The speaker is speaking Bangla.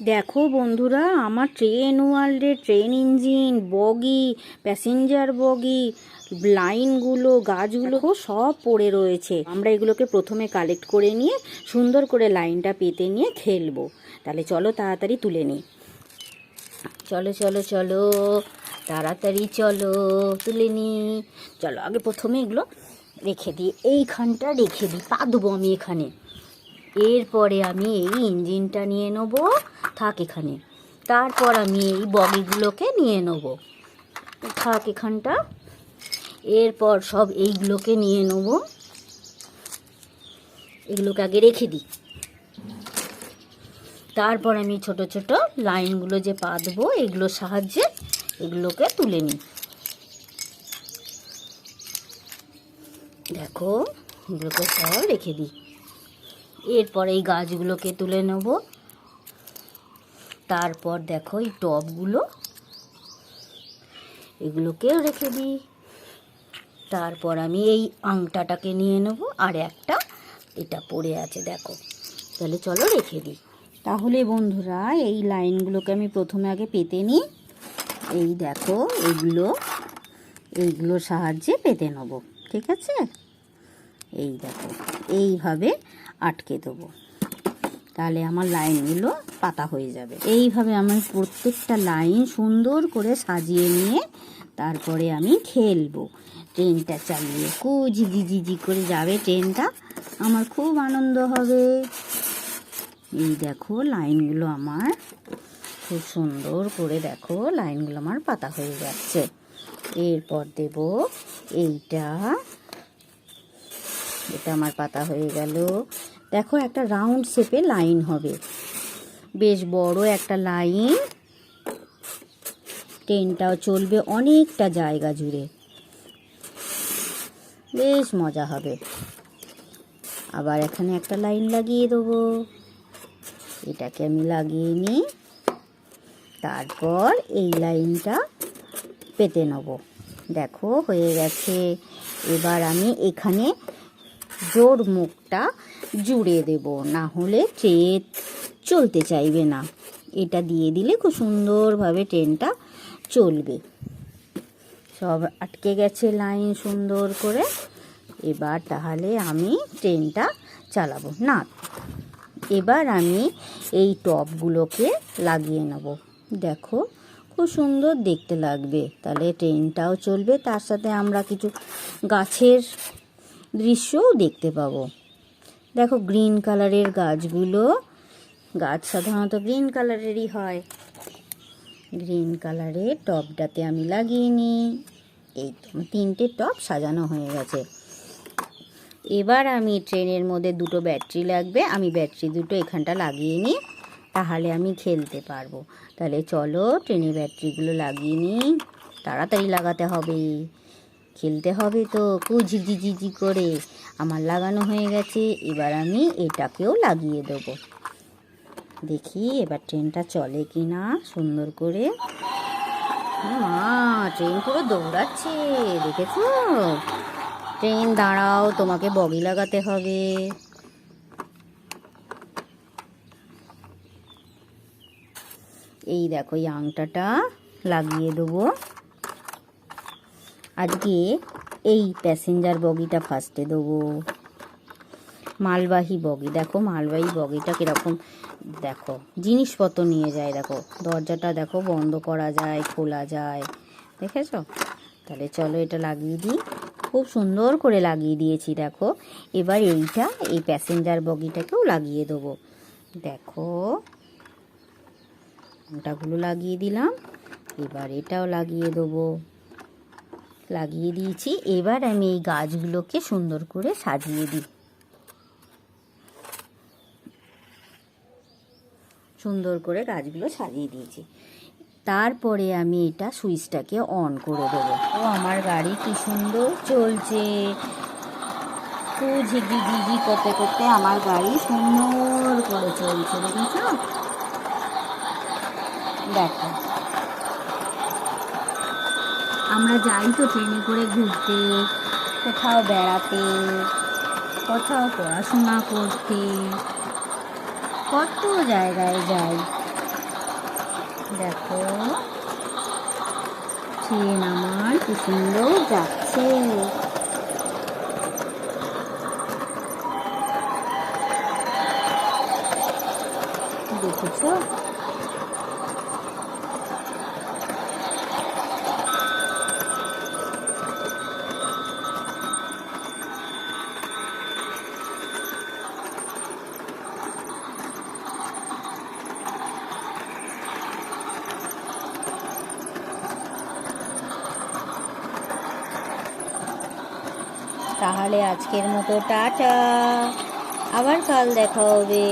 দেখো বন্ধুরা আমার ট্রেন ওয়ার্ল্ডের train engine bogie passenger bogie লাইনগুলো গাছগুলো সব পড়ে রয়েছে। আমরা এগুলোকে প্রথমে কালেক্ট করে নিয়ে সুন্দর করে লাইনটা পেতে নিয়ে খেলব। তাহলে চলো তাড়াতাড়ি তুলে নিই চলো চলো চলো তাড়াতাড়ি চলো তুলে নি। চলো আগে প্রথমে এগুলো রেখে দিই। এইখানটা রেখে দিই পাতবো আমি এখানে। এরপরে আমি এই ইঞ্জিনটা নিয়ে নেব, থাক এখানে। তারপর আমি এই বগিগুলোকে নিয়ে নেব। থাক এখানটা। এরপর সব এইগুলোকে নিয়ে নেব। এগুলোকে আগে রেখে দিই। তারপর আমি ছোট ছোট লাইনগুলো যে পাতবো এগুলোর সাহায্যে এগুলোকে তুলে নিই। দেখো, এগুলোকে সব রেখে দিই। এরপর এই গাছগুলোকে তুলে নেব। তারপর দেখো এই টবগুলো। এগুলোকেও রেখে দিই। তারপর আমি এই আংটাটাকে নিয়ে নেব। আর একটা এটা পড়ে আছে, দেখো। তাহলে চলো রেখে দিই। তাহলে বন্ধুরা, এই লাইনগুলোকে আমি প্রথমে আগে পেতে নিই। এই দেখো, এগুলো, এইগুলোর সাহায্যে পেতে নেব। ঠিক আছে? এই দেখো, এইভাবে আটকে দেবো। তাহলে আমার লাইনগুলো পাতা হয়ে যাবে। এইভাবে আমি প্রত্যেকটা লাইন সুন্দর করে সাজিয়ে নিয়ে তারপরে আমি খেলব। ট্রেনটা চালিয়ে। ঝিঝি ঝিঝি করে যাবে ট্রেনটা। আমার খুব আনন্দ হবে। এই দেখো লাইনগুলো আমার খুব সুন্দর করে দেখো লাইনগুলো আমার পাতা হয়ে যাচ্ছে। এরপর দেব এইটা এটা আমার পাতা হয়ে গেল। দেখো একটা রাউন্ড শেপে লাইন হবে। বেশ বড় একটা লাইন। ট্রেনটাও চলবে অনেকটা জায়গা জুড়ে। বেশ মজা হবে। আবার এখানে একটা লাইন লাগিয়ে দেবো। এটাকে আমি লাগিয়ে নিই। তারপর এই লাইনটা পেতে নেব। দেখো হয়ে গেছে। এবার আমি এখানে জোর মুখটা জুড়ে দেব, না হলে ট্রেন চলতে চাইবে না। এটা দিয়ে দিলে খুব সুন্দরভাবে ট্রেনটা চলবে। সব আটকে গেছে লাইন সুন্দর করে। এবার তাহলে আমি ট্রেনটা চালাবো। না, এবার আমি এই টপগুলোকে লাগিয়ে নেব। দেখো, খুব সুন্দর দেখতে লাগবে। তাহলে ট্রেনটাও চলবে, তার সাথে আমরা কিছু গাছের দৃশ্যও দেখতে পাবো। দেখো গ্রিন কালারের গাছগুলো। গাছ সাধারণত গ্রিন কালারেরই হয়। গ্রিন কালারের টবটাতে আমি লাগিয়ে নিই। এই তিনটে টব সাজানো হয়ে গেছে। এবার আমি ট্রেনের মধ্যে দুটো ব্যাটারি লাগবে। আমি ব্যাটারি দুটো এখানটা লাগিয়ে নিই, তাহলে আমি খেলতে পারব। তাহলে চলো, ট্রেনের ব্যাটারিগুলো লাগিয়ে নিই। তাড়াতাড়ি লাগাতে হবে। খেলতে হবে তো। খুব ঝিঝি করে আমার লাগানো হয়ে গেছে, এবার আমি এটাকেও লাগিয়ে দেবো। দেখি এবার ট্রেনটা চলে কি না সুন্দর করে। মা, ট্রেন পুরো দৌড়াচ্ছে, দেখেছ? ট্রেন, দাঁড়াও, তোমাকে বগি লাগাতে হবে। এই দেখো, এই আংটাটা লাগিয়ে দেবো। আজকে এই প্যাসেঞ্জার বগিটা ফার্স্টে দেবো। মালবাহী বগি, দেখো মালবাহী বগিটা কীরকম, দেখো, জিনিসপত্র নিয়ে যায়, দেখো, দরজাটা দেখো বন্ধ করা যায়, খোলা যায়, দেখেছ? তাহলে চলো এটা লাগিয়ে দিই, খুব সুন্দর করে লাগিয়ে দিয়েছি, দেখো, এবার এইটা, এই প্যাসেঞ্জার বগিটাকেও লাগিয়ে দেবো, দেখো ওটাগুলো লাগিয়ে দিলাম, এবার এটাও লাগিয়ে দেবো। লাগিয়ে দিয়েছি। এবার আমি এই গাছগুলোকে সুন্দর করে সাজিয়ে দিই। সুন্দর করে গাছগুলো সাজিয়ে দিয়েছি। তারপরে আমি এটা সুইচটাকে অন করে দেবো। ও, আমার গাড়ি কি সুন্দর চলছে। খুব ঝিগি ঝিগি করতে করতে আমার গাড়ি সুন্দর করে চলছে, দেখেছ? দেখো। আমরা যাই তো ট্রেনে করে ঘুরতে, কোথাও বেড়াতে, কোথাও পড়াশোনা করতে, কত জায়গায় যাই। দেখো, ট্রেন আমার কি সুন্দর যাচ্ছে। দেখেছ? তাহলে আজকের মতো টাটা। আবার কাল দেখা হবে।